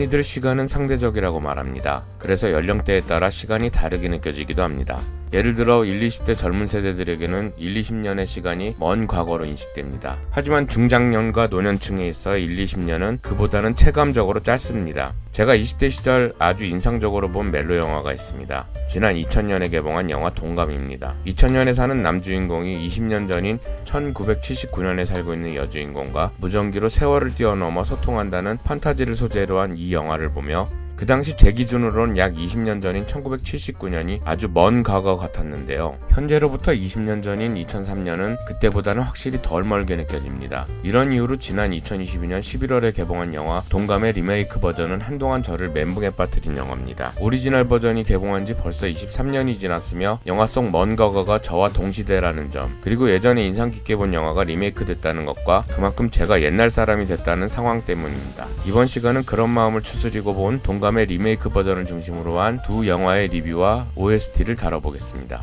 흔히들 시간은 상대적이라고 말합니다. 그래서 연령대에 따라 시간이 다르게 느껴지기도 합니다. 예를 들어 1, 20대 젊은 세대들에게는 1, 20년의 시간이 먼 과거로 인식됩니다. 하지만 중장년과 노년층에 있어 1, 20년은 그보다는 체감적으로 짧습니다. 제가 20대 시절 아주 인상적으로 본 멜로 영화가 있습니다. 지난 2000년에 개봉한 영화 동감입니다. 2000년에 사는 남주인공이 20년 전인 1979년에 살고 있는 여주인공과 무전기로 세월을 뛰어넘어 소통한다는 판타지를 소재로 한 이 영화를 보며 그 당시 제 기준으로는 약 20년 전인 1979년이 아주 먼 과거 같았는데요. 현재로부터 20년 전인 2003년은 그때보다는 확실히 덜 멀게 느껴집니다. 이런 이유로 지난 2022년 11월에 개봉한 영화 동감의 리메이크 버전은 한동안 저를 멘붕에 빠뜨린 영화입니다. 오리지널 버전이 개봉한 지 벌써 23년이 지났으며 영화 속 먼 과거가 저와 동시대라는 점 그리고 예전에 인상 깊게 본 영화가 리메이크 됐다는 것과 그만큼 제가 옛날 사람이 됐다는 상황 때문입니다. 이번 시간은 그런 마음을 추스리고 본 동감 공감의 리메이크 버전을 중심으로 한 두 영화의 리뷰와 OST를 다뤄보겠습니다.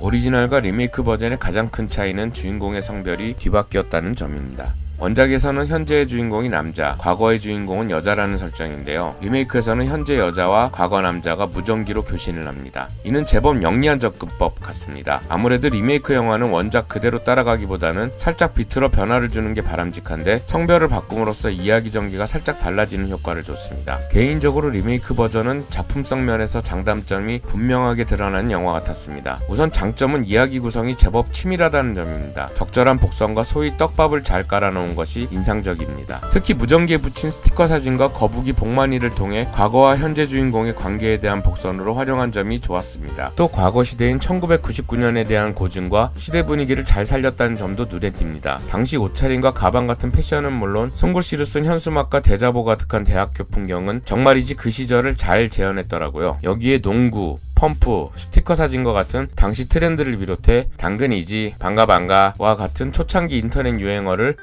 오리지널과 리메이크 버전의 가장 큰 차이는 주인공의 성별이 뒤바뀌었다는 점입니다. 원작에서는 현재의 주인공이 남자, 과거의 주인공은 여자라는 설정인데요. 리메이크에서는 현재 여자와 과거 남자가 무전기로 교신을 합니다. 이는 제법 영리한 접근법 같습니다. 아무래도 리메이크 영화는 원작 그대로 따라가기보다는 살짝 비틀어 변화를 주는 게 바람직한데 성별을 바꿈으로써 이야기 전개가 살짝 달라지는 효과를 줬습니다. 개인적으로 리메이크 버전은 작품성 면에서 장단점이 분명하게 드러나는 영화 같았습니다. 우선 장점은 이야기 구성이 제법 치밀하다는 점입니다. 적절한 복선과 소위 떡밥을 잘 깔아놓은 나온 것이 인상적입니다. 특히 무전기에 붙인 스티커 사진과 거북이 복만이를 통해 과거와 현재 주인공의 관계에 대한 복선으로 활용한 점이 좋았습니다. 또 과거 시대인 1999년에 대한 고증과 시대 분위기를 잘 살렸다는 점도 눈에 띕니다. 당시 옷차림과 가방 같은 패션은 물론 손글씨로 쓴 현수막과 대자보 가득한 대학교 풍경은 정말이지 그 시절을 잘 재현했더라고요. 여기에 농구, 펌프, 스티커 사진과 같은 당시 트렌드를 비롯해 당근이지, 반가 반가와 같은 초창기 인터넷 유행어를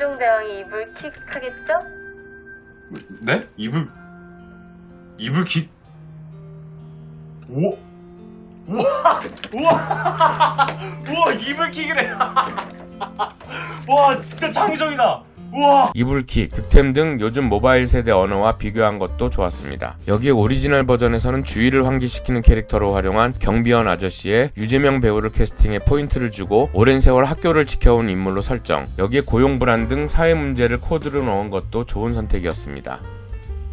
세종대왕이 이불 킥 하겠죠? 네? 이불 이불 킥 오? 우와 우와 우와 이불 킥을 해와 진짜 창의적이다 우와 이불킥, 득템 등 요즘 모바일 세대 언어와 비교한 것도 좋았습니다. 여기에 오리지널 버전에서는 주의를 환기시키는 캐릭터로 활용한 경비원 아저씨의 유재명 배우를 캐스팅해 포인트를 주고 오랜 세월 학교를 지켜온 인물로 설정, 여기에 고용 불안 등 사회 문제를 코드로 넣은 것도 좋은 선택이었습니다.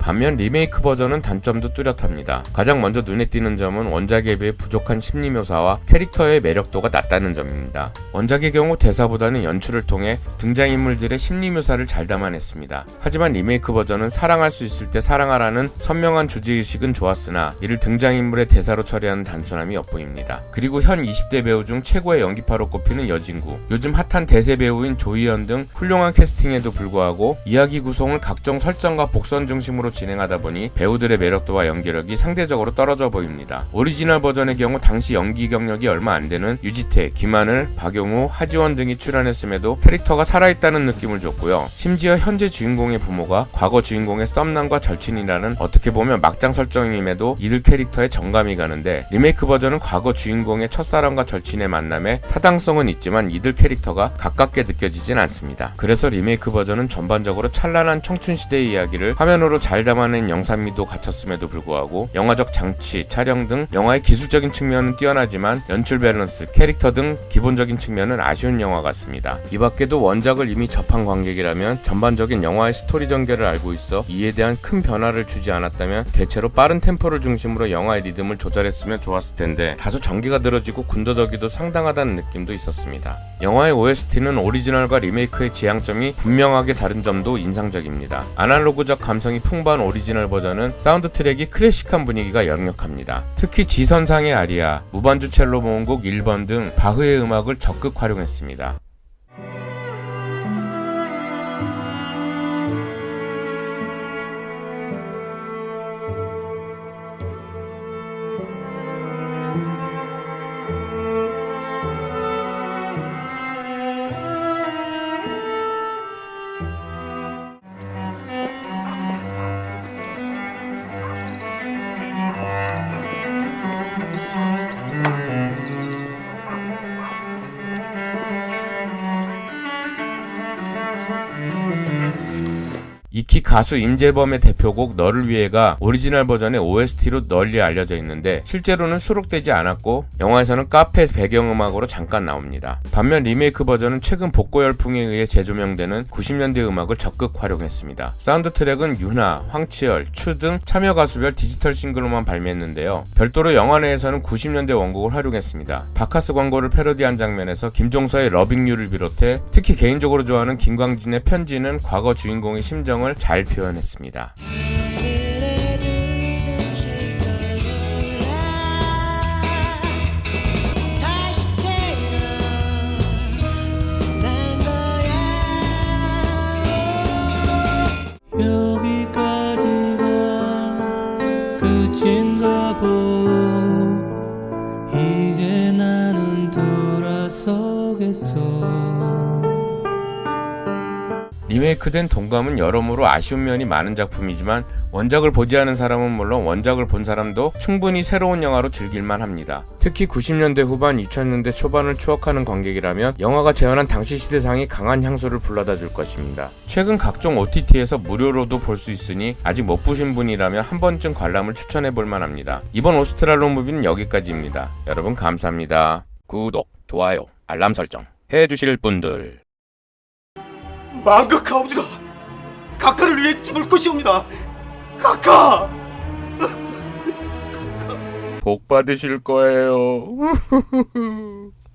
반면 리메이크 버전은 단점도 뚜렷합니다. 가장 먼저 눈에 띄는 점은 원작에 비해 부족한 심리 묘사와 캐릭터의 매력도가 낮다는 점입니다. 원작의 경우 대사보다는 연출을 통해 등장인물들의 심리 묘사를 잘 담아냈습니다. 하지만 리메이크 버전은 사랑할 수 있을 때 사랑하라는 선명한 주제의식은 좋았으나 이를 등장인물의 대사로 처리하는 단순함이 엿보입니다. 그리고 현 20대 배우 중 최고의 연기파로 꼽히는 여진구, 요즘 핫한 대세 배우인 조희연 등 훌륭한 캐스팅에도 불구하고 이야기 구성을 각종 설정과 복선 중심으로 진행하다 보니 배우들의 매력도와 연기력이 상대적으로 떨어져 보입니다. 오리지널 버전의 경우 당시 연기 경력이 얼마 안 되는 유지태, 김하늘, 박용우, 하지원 등이 출연했음에도 캐릭터가 살아있다는 느낌을 줬고요. 심지어 현재 주인공의 부모가 과거 주인공의 썸남과 절친이라는 어떻게 보면 막장 설정임에도 이들 캐릭터에 정감이 가는데 리메이크 버전은 과거 주인공의 첫사랑과 절친의 만남에 타당성은 있지만 이들 캐릭터가 가깝게 느껴지진 않습니다. 그래서 리메이크 버전은 전반적으로 찬란한 청춘 시대의 이야기를 화면으로 잘 담아낸 영상미도 갖췄음에도 불구하고 영화적 장치, 촬영 등 영화의 기술적인 측면은 뛰어나지만 연출 밸런스, 캐릭터 등 기본적인 측면은 아쉬운 영화 같습니다. 이 밖에도 원작을 이미 접한 관객이라면 전반적인 영화의 스토리 전개를 알고 있어 이에 대한 큰 변화를 주지 않았다면 대체로 빠른 템포를 중심으로 영화의 리듬을 조절했으면 좋았을 텐데 다소 전개가 늘어지고 군더더기도 상당하다는 느낌도 있었습니다. 영화의 OST는 오리지널과 리메이크의 지향점이 분명하게 다른 점도 인상적입니다. 아날로그적 감성이 풍부 한 이번 오리지널 버전은 사운드 트랙이 클래식한 분위기가 역력합니다. 특히 지선상의 아리아, 무반주 첼로 모음곡 1번 등 바흐의 음악을 적극 활용했습니다. Thank you. 가수 임재범의 대표곡 너를 위해가 오리지널 버전의 OST로 널리 알려져 있는데 실제로는 수록되지 않았고 영화에서는 카페 배경음악으로 잠깐 나옵니다. 반면 리메이크 버전은 최근 복고 열풍에 의해 재조명되는 90년대 음악을 적극 활용했습니다. 사운드 트랙은 윤하, 황치열, 추 등 참여 가수별 디지털 싱글로만 발매했는데요. 별도로 영화 내에서는 90년대 원곡을 활용했습니다. 바카스 광고를 패러디한 장면에서 김종서의 러빙유를 비롯해 특히 개인적으로 좋아하는 김광진의 편지는 과거 주인공의 심정을 잘 표현했습니다. 여기까지가 끝인가 보 이제 리메이크된 동감은 여러모로 아쉬운 면이 많은 작품이지만 원작을 보지 않은 사람은 물론 원작을 본 사람도 충분히 새로운 영화로 즐길만 합니다. 특히 90년대 후반 2000년대 초반을 추억하는 관객이라면 영화가 재현한 당시 시대상이 강한 향수를 불러다 줄 것입니다. 최근 각종 OTT에서 무료로도 볼 수 있으니 아직 못 보신 분이라면 한 번쯤 관람을 추천해 볼 만합니다. 이번 오스트랄로 무비는 여기까지입니다. 여러분 감사합니다. 구독, 좋아요, 알람 설정 해 주실 분들 망극하옵니다. 각하를 위해 죽을 것이옵니다. 각하! 복 받으실 거예요.